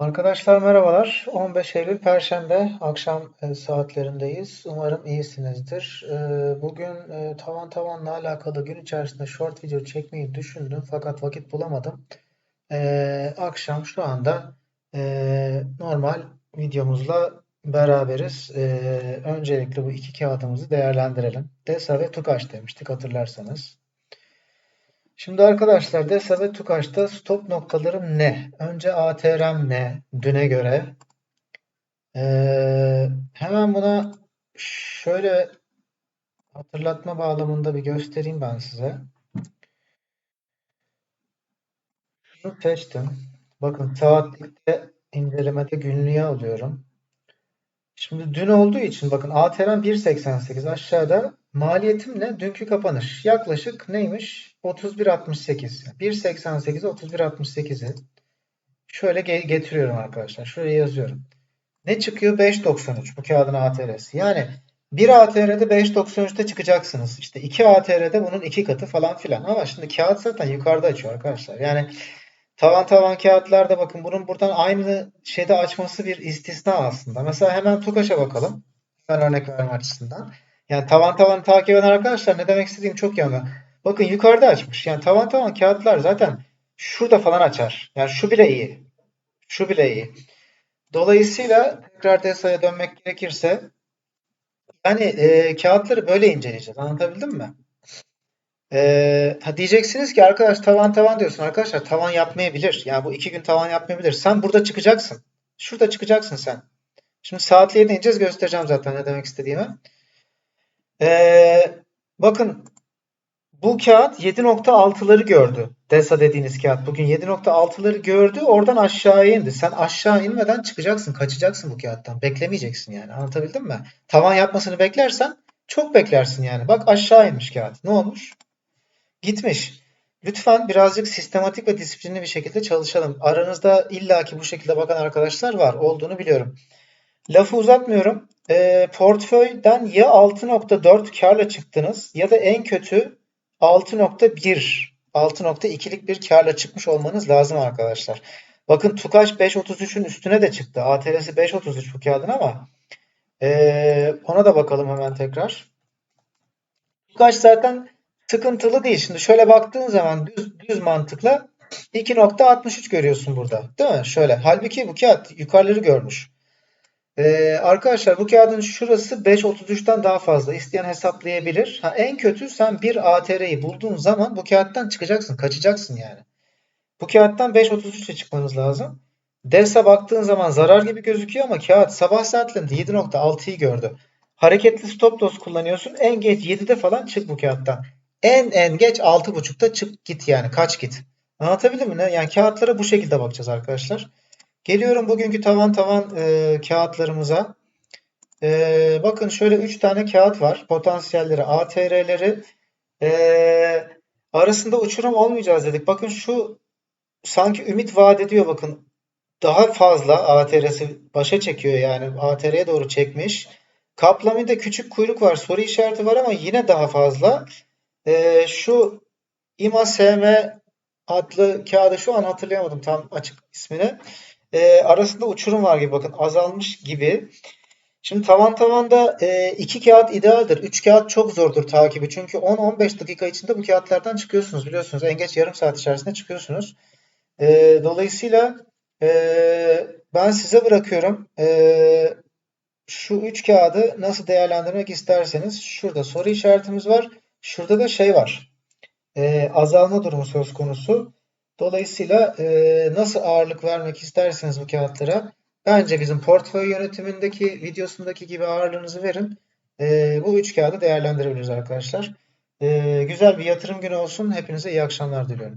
Arkadaşlar merhabalar. 15 Eylül Perşembe akşam e, saatlerindeyiz. Umarım iyisinizdir. E, bugün e, tavan tavanla alakalı gün içerisinde short video çekmeyi düşündüm fakat vakit bulamadım. Akşam şu anda normal videomuzla beraberiz. Öncelikle bu iki kağıdımızı değerlendirelim. DESA ve TUKAŞ demiştik hatırlarsanız. Şimdi arkadaşlar DESA TUKAŞ'ta stop noktalarım ne? Önce ATR'm ne? Düne göre. Ee, hemen buna şöyle hatırlatma bağlamında bir göstereyim ben size. Şunu seçtim. Bakın saatlikte incelemede günlüğe alıyorum. Şimdi dün olduğu için bakın ATR'm 1.88 aşağıda maliyetim ne? Dünkü kapanış. Yaklaşık neymiş? 31.68. 1.88'e 31.68'i şöyle getiriyorum arkadaşlar. Şuraya yazıyorum. Ne çıkıyor? 5.93 bu kağıdın ATR'si. Yani 1 ATR'de 5.93'te çıkacaksınız. İşte 2 ATR'de bunun iki katı falan filan. Ama şimdi kağıt zaten yukarıda açıyor arkadaşlar. Yani Tavan tavan kağıtlarda bakın bunun buradan aynı şeyde açması bir istisna aslında. Mesela hemen TUKAŞ'a bakalım. Hemen örnek verme açısından. Yani tavan tavan takip eden arkadaşlar ne demek istediğim çok iyi anlıyor. Bakın yukarıda açmış. Yani tavan tavan kağıtlar zaten şurada falan açar. Yani şu bile iyi. Şu bile iyi. Dolayısıyla tekrar DESA'ya dönmek gerekirse yani e, kağıtları böyle inceleyeceğiz. Anlatabildim mi? Ee, ha diyeceksiniz ki arkadaş tavan tavan diyorsun. Arkadaşlar tavan yapmayabilir. Yani bu iki gün tavan yapmayabilir. Sen burada çıkacaksın. Şurada çıkacaksın sen. Şimdi saatliğe ineceğiz göstereceğim zaten ne demek istediğimi. Ee, bakın bu kağıt 7.6'ları gördü. DESA dediğiniz kağıt bugün 7.6'ları gördü. Oradan aşağıya indi. Sen aşağı inmeden çıkacaksın. Kaçacaksın bu kağıttan. Beklemeyeceksin yani. Anlatabildim mi? Tavan yapmasını beklersen çok beklersin yani. Bak aşağı inmiş kağıt. Ne olmuş? Gitmiş. Lütfen birazcık sistematik ve disiplinli bir şekilde çalışalım. Aranızda illaki bu şekilde bakan arkadaşlar var. Olduğunu biliyorum. Lafı uzatmıyorum. E, portföyden ya 6.4 karla çıktınız ya da en kötü 6.1 6.2'lik bir karla çıkmış olmanız lazım arkadaşlar. Bakın Tukaş 5.33'ün üstüne de çıktı. ATR'si 5.33 bu kağıdın ama e, ona da bakalım hemen tekrar. Tukaş zaten sıkıntılı değil. Şimdi şöyle baktığın zaman düz, düz mantıkla 2.63 görüyorsun burada. Değil mi? Şöyle. Halbuki bu kağıt yukarıları görmüş. Ee, arkadaşlar bu kağıdın şurası 5.33'ten daha fazla. İsteyen hesaplayabilir. Ha, en kötü sen bir ATR'yi bulduğun zaman bu kağıttan çıkacaksın. Kaçacaksın yani. Bu kağıttan 5.33'e çıkmanız lazım. DES'e baktığın zaman zarar gibi gözüküyor ama kağıt sabah saatlerinde 7.6'yı gördü. Hareketli stop loss kullanıyorsun. En geç 7'de falan çık bu kağıttan. En en geç 6.5'ta çık git yani kaç git. Anlatabildim mi? Yani kağıtlara bu şekilde bakacağız arkadaşlar. Geliyorum bugünkü tavan tavan e, kağıtlarımıza. E, bakın şöyle 3 tane kağıt var. Potansiyelleri, ATR'leri e, arasında uçurum olmayacağız dedik. Bakın şu sanki ümit vaat ediyor bakın. Daha fazla ATR'si başa çekiyor yani ATR'ye doğru çekmiş. Kaplami'de küçük kuyruk var. Soru işareti var ama yine daha fazla. E, şu İMA SM adlı kağıdı şu an hatırlayamadım tam açık ismini. E, arasında uçurum var gibi bakın azalmış gibi. Şimdi tavan tavanda e, iki kağıt idealdir. Üç kağıt çok zordur takibi. Çünkü 10-15 dakika içinde bu kağıtlardan çıkıyorsunuz biliyorsunuz. En geç yarım saat içerisinde çıkıyorsunuz. E, dolayısıyla e, ben size bırakıyorum. E, şu üç kağıdı nasıl değerlendirmek isterseniz şurada soru işaretimiz var. Şurada da şey var. E, azalma durumu söz konusu. Dolayısıyla e, nasıl ağırlık vermek isterseniz bu kağıtlara bence bizim portföy yönetimindeki videosundaki gibi ağırlığınızı verin. E, bu üç kağıdı değerlendirebiliriz arkadaşlar. E, güzel bir yatırım günü olsun. Hepinize iyi akşamlar diliyorum.